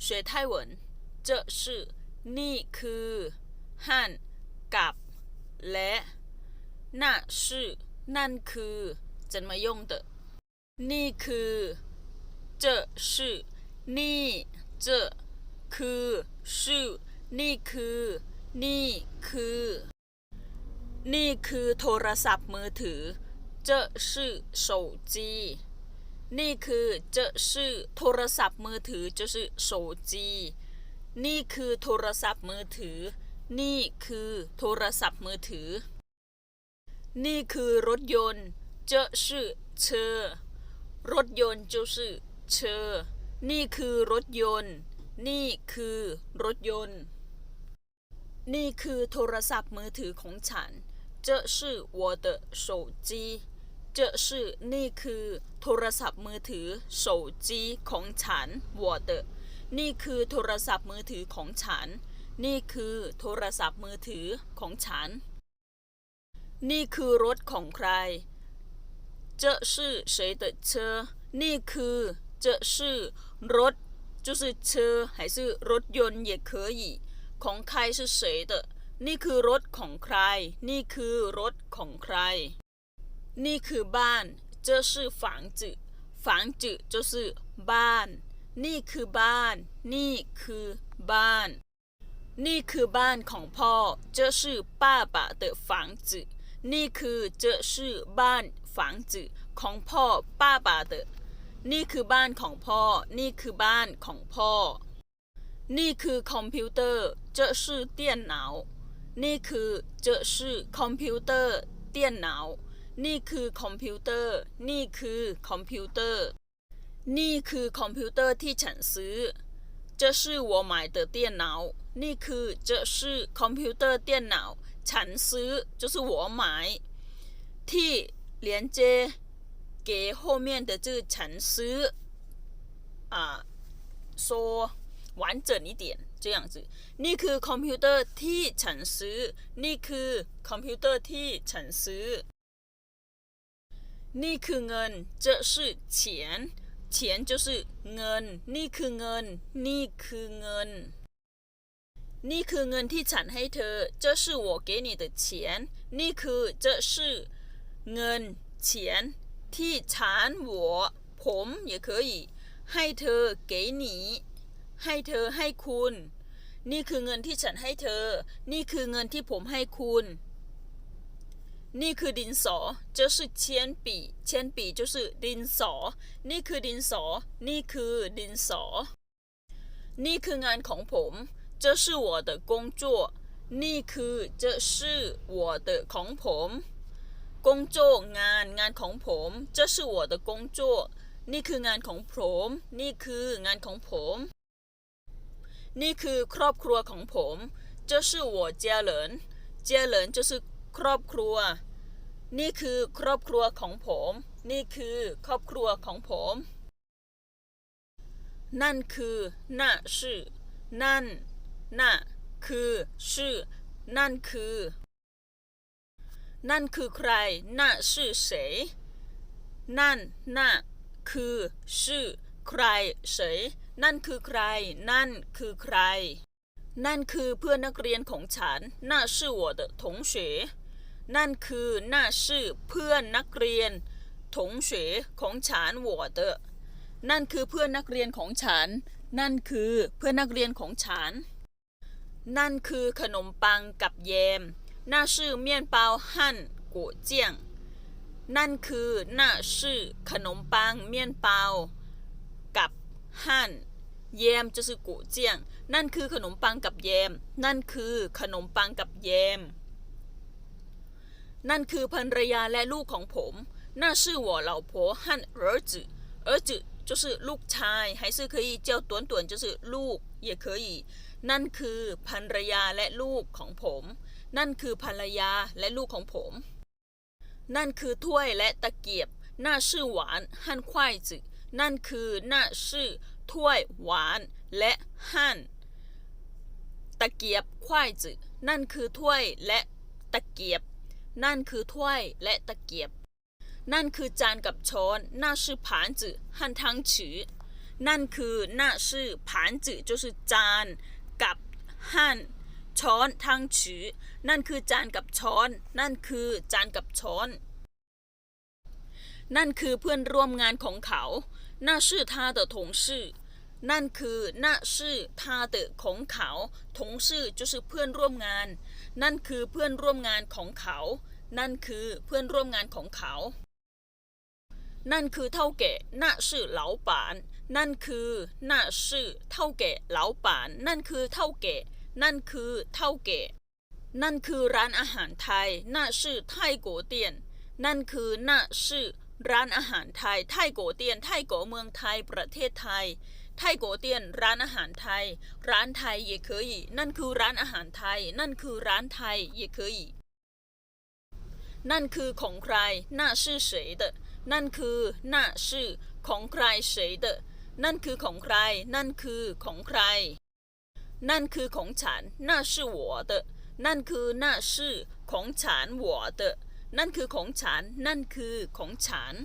学泰文这是นี่คือ汉กับและ那是นั่นคือ怎么用的นี่คือ这是นี่这คือชื่อนี่คือนี่คือ นี่คือโทรศัพท์มือถือ这是手机 นี่คือ这是โทรศัพท์มือถือ就是手机นี่คือโทรศัพท์มือถือ นี่คือโทรศัพท์มือถือ นี่คือรถยนต์这是车รถยนต์就是车นี่คือรถยนต์ นี่คือรถยนต์ นี่คือโทรศัพท์มือถือของฉัน这是我的手机 这是นี่คือโทรศัพท์มือถือ手机ของฉัน我的นี่คือโทรศัพท์มือถือของฉัน นี่คือโทรศัพท์มือถือของฉัน นี่คือรถของใคร这是谁的车นี่คือ这是รถ就是车还是รถยนต์也可以ของใคร是谁的นี่คือรถของใคร นี่คือรถของใคร นี่คือบ้าน这是房子房子就是บ้าน นี่คือบ้าน นี่คือบ้าน นี่คือบ้านของพ่อ这是爸爸的房子นี่คือ这是บ้าน房子ของพ่อป้าป่า的นี่คือบ้านของพ่อ นี่คือบ้านของพ่อ นี่คือคอมพิวเตอร์这是电脑นี่คือ这是คอมพิวเตอร์电脑นี่ คือคอมพิวเตอร์ นี่คือคอมพิวเตอร์ นี่คือคอมพิวเตอร์ที่ฉันซื้อ这是我买的电脑นี่คือ这是คอมพิวเตอร์电脑ฉันซื้อ就是我买ที่连接给后面的这个陈思啊说完整一点这样子นี่คือคอมพิวเตอร์ที่ฉันซื้อ นี่คือคอมพิวเตอร์ที่ฉันซื้อ นี่คือเงิน这是钱钱就是เงิน นี่คือเงิน นี่คือเงิน นี่คือเงินที่ฉันให้เธอ这是我给你的钱นี่คือ这是เงิน钱ที่ฉัน我ผม也可以ให้เธอ给你ให้เธอให้คุณ นี่คือเงินที่ฉันให้เธอ นี่คือเงินที่ผมให้คุณ นี่คือดินสอ这是铅笔铅笔就是ดินสอ นี่คือดินสอ นี่คือดินสอ นี่คืองานของผม这是我的工作นี่คือ这是我的ของผม工作งานงานของผม这是我的工作นี่คืองานของผม นี่คืองานของผม นี่คือครอบครัวของผม这是我家人家人就是 ครอบครัว นี่คือครอบครัวของผม นี่คือครอบครัวของผม นั่นคือน่าชื่อนั่นน่ะคือชื่อนั่นคือ นั่นคือใครน่าชื่อ谁นั่นน่ะคือชื่อใคร谁นั่นคือใคร นั่นคือใคร นั่นคือเพื่อนนักเรียนของฉันน่าชื่อ我的同学 นั่นคือหน้าชื่อเพื่อนนักเรียนถงเฉวของฉันวอวเตอนั่นคือเพื่อนนักเรียนของฉัน นั่นคือเพื่อนนักเรียนของฉัน นั่นคือขนมปังกับแยม หน้าชื่อเมียนเปาฮั่นกัวเจียง นั่นคือหน้าชื่อขนมปังเมียนเปา กับฮั่นแยมจะซือกัวเจียง นั่นคือขนมปังกับแยม นั่นคือขนมปังกับแยม นั่นคือภรรยาและลูกของผม那是我老婆和儿子儿子就是ลูกชาย还是可以叫短短就是ลูก也可以นั่นคือภรรยาและลูกของผม นั่นคือภรรยาและลูกของผม นั่นคือถ้วยและตะเกียบ那是碗和筷子นั่นคือ那是ถ้วยหวานและหั่นตะเกียบควายจืนั่นคือถ้วยและตะเกียบ นั่นคือถ้วยและตะเกียบ นั่นคือจานกับช้อนน่าชื่อผานจืหั่นทั้งฉือ นั่นคือ那是盘子就是จานกับหั่นช้อนทั้งชือนั่นคือจานกับช้อน นั่นคือจานกับช้อน นั่นคือเพื่อนร่วมงานของเขา那是他的同事 นั่นคือหน้าชื่อทาเตอของเขาทงชื่อจุดเพื่อนร่วมงาน นั่นคือเพื่อนร่วมงานของเขา นั่นคือเพื่อนร่วมงานของเขา นั่นคือเท่าแก่หน้าชื่อเหลาป่าน นั่นคือหน้าชื่อเท่าแก่เหลาป่าน นั่นคือเท่าแก่ นั่นคือเท่าแก่ นั่นคือร้านอาหารไทยหน้าชื่อไทโกเตียน นั่นคือหน้าชื่อร้านอาหารไทย ไทโกเตียน ไทโกเมืองไทย ประเทศไทย ไทยโกเตียน ร้านอาหารไทย ร้านไทยเยเคยนั่นคือร้านอาหารไทย นั่นคือร้านไทยเยเคยนั่นคือของใครน่าชื่อเฉดนั่นคือน่าชื่อของใครเฉดนั่นคือของใคร นั่นคือของใคร นั่นคือของฉันน่าชื่อหัดนั่นคือน่าชื่อของฉันหัดนั่นคือของฉัน นั่นคือของฉัน